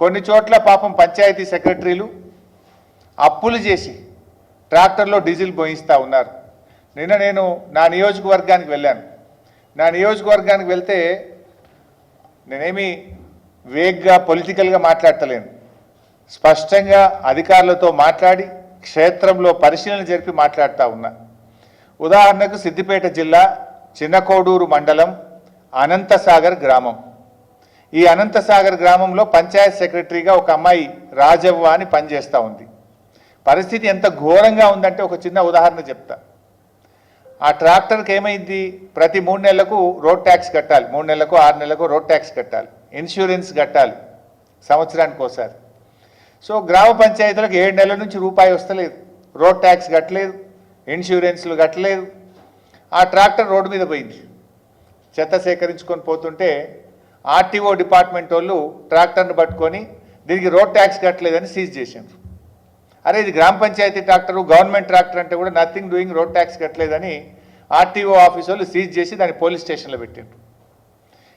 కొన్ని చోట్ల పాపం పంచాయతీ సెక్రటరీలు అప్పులు చేసి ట్రాక్టర్లో డీజిల్ పోయిస్తూ ఉన్నారు. నిన్న నేను నా నియోజకవర్గానికి వెళ్ళాను. నా నియోజకవర్గానికి వెళ్తే నేనేమి వేగ్గా పొలిటికల్గా మాట్లాడతలేను. స్పష్టంగా అధికారులతో మాట్లాడి క్షేత్రంలో పరిశీలన జరిపి మాట్లాడుతూ ఉన్నా. ఉదాహరణకు సిద్దిపేట జిల్లా చిన్నకోడూరు మండలం అనంతసాగర్ గ్రామం. ఈ అనంతసాగర్ గ్రామంలో పంచాయత్ సెక్రటరీగా ఒక అమ్మాయి రాజవ్వ అని పనిచేస్తూ ఉంది. పరిస్థితి ఎంత ఘోరంగా ఉందంటే ఒక చిన్న ఉదాహరణ చెప్తా. ఆ ట్రాక్టర్కి ఏమైంది? ప్రతి మూడు నెలలకు రోడ్ ట్యాక్స్ కట్టాలి. మూడు నెలలకు ఆరు నెలలకు రోడ్ ట్యాక్స్ కట్టాలి. ఇన్సూరెన్స్ కట్టాలి సంవత్సరానికి ఒకసారి. సో గ్రామ పంచాయతీలకు ఏడు నెలల నుంచి రూపాయి వస్తలేదు. రోడ్ ట్యాక్స్ కట్టలేదు. ఇన్సూరెన్స్లు కట్టలేదు. ఆ ట్రాక్టర్ రోడ్డు మీద పోయింది. చెత్త సేకరించుకొని పోతుంటే ఆర్టీఓ డిపార్ట్మెంట్ వాళ్ళు ట్రాక్టర్ను పట్టుకొని దీనికి రోడ్ ట్యాక్స్ కట్టలేదని సీజ్ చేసిండ్రు అరే ఇది గ్రామ పంచాయతీ ట్రాక్టర్ గవర్నమెంట్ ట్రాక్టర్ అంటే కూడా నథింగ్ డూయింగ్ రోడ్ ట్యాక్స్ కట్టలేదని ఆర్టీఓ ఆఫీస్ వాళ్ళు సీజ్ చేసి దాన్ని పోలీస్ స్టేషన్లో పెట్టారు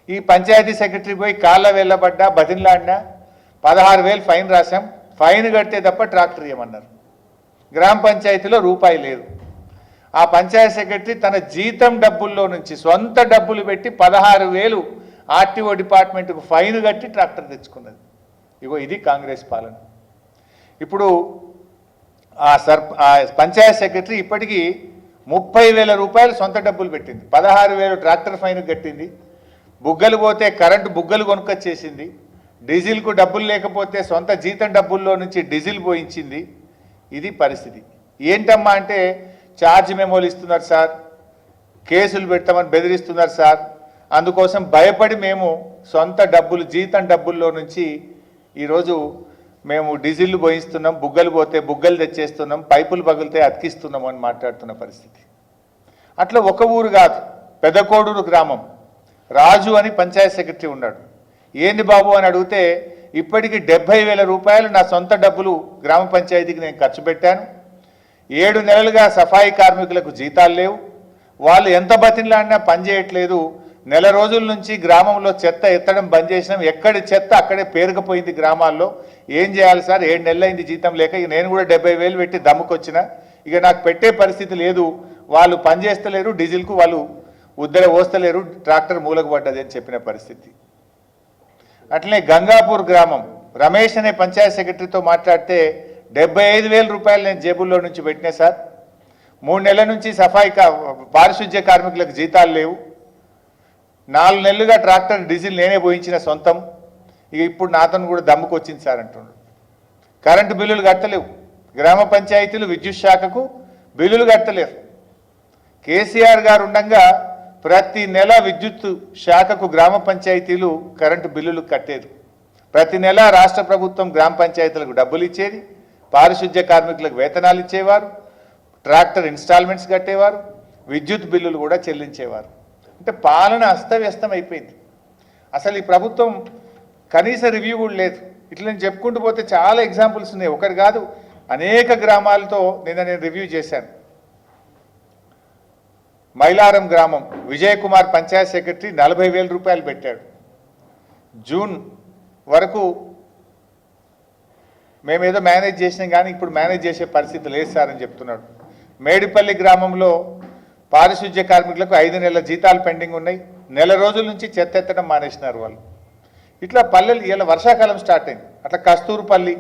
ఈ పంచాయతీ సెక్రటరీ పోయి కాళ్ళ వెళ్ళబడ్డా బదిలాడినా పదహారు వేలు ఫైన్ రాశాం ఫైన్ కడితే తప్ప ట్రాక్టర్ ఇవ్వమన్నారు గ్రామ పంచాయతీలో రూపాయి లేదు. ఆ పంచాయతీ సెక్రటరీ తన జీతం డబ్బుల్లో నుంచి సొంత డబ్బులు పెట్టి పదహారు వేలు ఆర్టీఓ డిపార్ట్మెంట్కు ఫైన్ కట్టి ట్రాక్టర్ తెచ్చుకున్నది. ఇగో ఇది కాంగ్రెస్ పాలన. ఇప్పుడు ఆ సర్ ఆ పంచాయత్ సెక్రటరీ ఇప్పటికీ ముప్పై వేల రూపాయలు సొంత డబ్బులు పెట్టింది. పదహారు వేలు ట్రాక్టర్ ఫైన్ కట్టింది. బుగ్గలు పోతే కరెంటు బుగ్గలు కొనుక్కొచ్చేసింది. డీజిల్కు డబ్బులు లేకపోతే సొంత జీతం డబ్బుల్లో నుంచి డీజిల్ పోయించింది. ఇది పరిస్థితి. ఏంటమ్మా అంటే ఛార్జ్ మెమోలు ఇస్తున్నారు సార్. కేసులు పెడతామని బెదిరిస్తున్నారు సార్. అందుకోసం భయపడి మేము సొంత డబ్బులు జీతం డబ్బుల్లో నుంచి ఈరోజు మేము డీజిల్ పోయిస్తున్నాం బుగ్గలు పోతే బుగ్గలు తెచ్చేస్తున్నాం పైపులు పగిలితే అతికిస్తున్నాం అని మాట్లాడుతున్న పరిస్థితి. అట్లా ఒక ఊరు కాదు పెదకోడూరు గ్రామం. రాజు అని పంచాయత్ సెక్రటరీ ఉన్నాడు. ఏంది బాబు అని అడిగితే ఇప్పటికి డెబ్బై వేల రూపాయలు నా సొంత డబ్బులు గ్రామ పంచాయతీకి నేను ఖర్చు పెట్టాను. ఏడు నెలలుగా సఫాయి కార్మికులకు జీతాలు లేవు. వాళ్ళు ఎంత బతిన్లాడినా పనిచేయట్లేదు నెల రోజుల నుంచి గ్రామంలో చెత్త ఎత్తడం బంద్ చేసినాం. ఎక్కడి చెత్త అక్కడే పేరుకుపోయింది గ్రామాల్లో. ఏం చేయాలి సార్? ఏడు నెలలైంది జీతం లేక ఇక నేను కూడా డెబ్బై వేలు పెట్టి దమ్ముకొచ్చిన. ఇక నాకు పెట్టే పరిస్థితి లేదు. వాళ్ళు పనిచేస్తలేరు డీజిల్కు వాళ్ళు ఉద్దర ఓస్తలేరు ట్రాక్టర్ మూలకు పడ్డది అని చెప్పిన పరిస్థితి. అట్లనే గంగాపూర్ గ్రామం. రమేష్ అనే పంచాయత్ సెక్రటరీతో మాట్లాడితే డెబ్బై ఐదు వేల రూపాయలు నేను జేబుల్లో నుంచి పెట్టినా సార్. మూడు నెలల నుంచి సఫాయి పారిశుద్ధ్య కార్మికులకు జీతాలు లేవు. నాలుగు నెలలుగా ట్రాక్టర్ డీజిల్ నేనే పోయించిన సొంతం. ఇక ఇప్పుడు నాతోను కూడా దమ్ముకు వచ్చింది సార్ అంటున్నాడు కరెంటు బిల్లులు కట్టలేవు. గ్రామ పంచాయతీలు విద్యుత్ శాఖకు బిల్లులు కట్టలేరు. కేసీఆర్ గారు ఉండగా ప్రతి నెల విద్యుత్ శాఖకు గ్రామ పంచాయతీలు కరెంటు బిల్లులు కట్టేది. ప్రతి నెల రాష్ట్ర ప్రభుత్వం గ్రామ పంచాయతీలకు డబ్బులు ఇచ్చేది. పారిశుద్ధ్య కార్మికులకు వేతనాలు ఇచ్చేవారు. ట్రాక్టర్ ఇన్స్టాల్మెంట్స్ కట్టేవారు. విద్యుత్ బిల్లులు కూడా చెల్లించేవారు. అంటే పాలన అస్తవ్యస్తం అయిపోయింది అసలు ఈ ప్రభుత్వం కనీస రివ్యూ కూడా లేదు. ఇట్లా నేను చెప్పుకుంటూ పోతే చాలా ఎగ్జాంపుల్స్ ఉన్నాయి. ఒకటి కాదు అనేక గ్రామాలతో నిన్న నేను రివ్యూ చేశాను. మైలారం గ్రామం విజయ్ కుమార్ పంచాయత్ సెక్రటరీ నలభై వేల రూపాయలు పెట్టాడు. జూన్ వరకు మేమేదో మేనేజ్ చేసినాం కానీ ఇప్పుడు మేనేజ్ చేసే పరిస్థితి లేదు సార్ అని చెప్తున్నాడు. మేడిపల్లి గ్రామంలో పారిశుద్ధ్య కార్మికులకు ఐదు నెలల జీతాలు పెండింగ్ ఉన్నాయి. నెల రోజుల నుంచి చెత్త ఎత్తడం మానేసినారు వాళ్ళు. ఇట్లా పల్లెలు ఇలా వర్షాకాలం స్టార్ట్ అయింది. అట్లా కస్తూరుపల్లి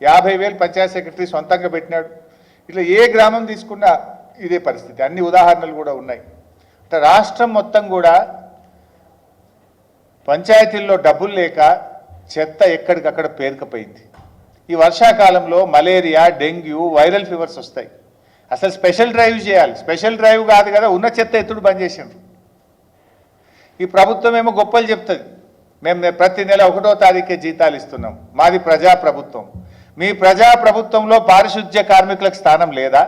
యాభై వేలు పంచాయత్ సెక్రటరీ సొంతంగా పెట్టినాడు. ఇట్లా ఏ గ్రామం తీసుకున్నా ఇదే పరిస్థితి. అన్ని ఉదాహరణలు కూడా ఉన్నాయి. అంటే రాష్ట్రం మొత్తం కూడా పంచాయతీల్లో డబ్బులు లేక చెత్త ఎక్కడికక్కడ పేరుకుపోయింది. ఈ వర్షాకాలంలో మలేరియా డెంగ్యూ వైరల్ ఫీవర్స్ వస్తాయి. అసలు స్పెషల్ డ్రైవ్ చేయాలి. స్పెషల్ డ్రైవ్ కాదు కదా ఉన్న చెత్త ఎత్తుడు బంద్ చేసిండ్రు. ఈ ప్రభుత్వం ఏమో గొప్పలు చెప్తుంది. మేము ప్రతి నెల ఒకటో తారీఖే జీతాలు ఇస్తున్నాం. మాది ప్రజా ప్రభుత్వం మీ ప్రజా ప్రభుత్వంలో పారిశుద్ధ్య కార్మికులకు స్థానం లేదా?